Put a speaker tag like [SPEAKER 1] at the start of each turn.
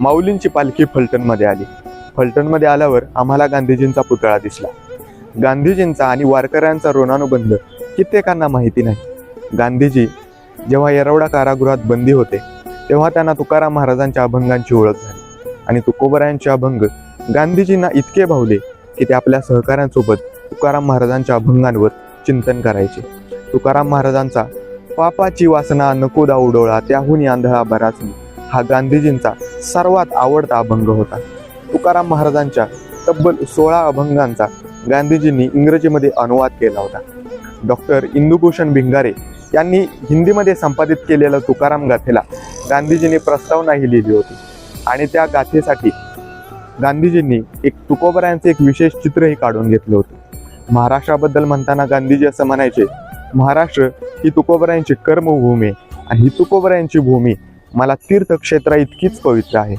[SPEAKER 1] माऊलींची पालखी फलटणमध्ये आली. फलटणमध्ये आल्यावर आम्हाला गांधीजींचा पुतळा दिसला. गांधीजींचा आणि वारकऱ्यांचा ऋणानुबंध कित्येकांना माहिती नाही. गांधीजी जेव्हा येरवडा कारागृहात बंदी होते तेव्हा त्यांना तुकाराम महाराजांच्या अभंगांची ओळख झाली. आणि तुकोबरायांचे अभंग गांधीजींना इतके भावले की ते आपल्या सहकाऱ्यांसोबत तुकाराम महाराजांच्या अभंगांवर चिंतन करायचे. तुकाराम महाराजांचा पापाची वासना नको दाऊ त्याहून आंधळा बराच हा गांधीजींचा सर्वात आवडता अभंग होता. तुकाराम महाराजांच्या तब्बल सोळा अभंगांचा गांधीजींनी इंग्रजीमध्ये अनुवाद केला होता. डॉक्टर इंदुभूषण भिंगारे यांनी हिंदीमध्ये संपादित केलेल्या तुकाराम गाथेला गांधीजींनी प्रस्तावनाही लिहिली होती. आणि त्या गाथेसाठी गांधीजींनी एक तुकोबरायांचे एक विशेष चित्रही काढून घेतलं होतं. महाराष्ट्राबद्दल म्हणताना गांधीजी असं म्हणायचे महाराष्ट्र ही तुकोबरायांची कर्मभूमी आणि ही तुकोबरायांची भूमी मला तीर्थक्षेत्रा इतकीच पवित्र आहे.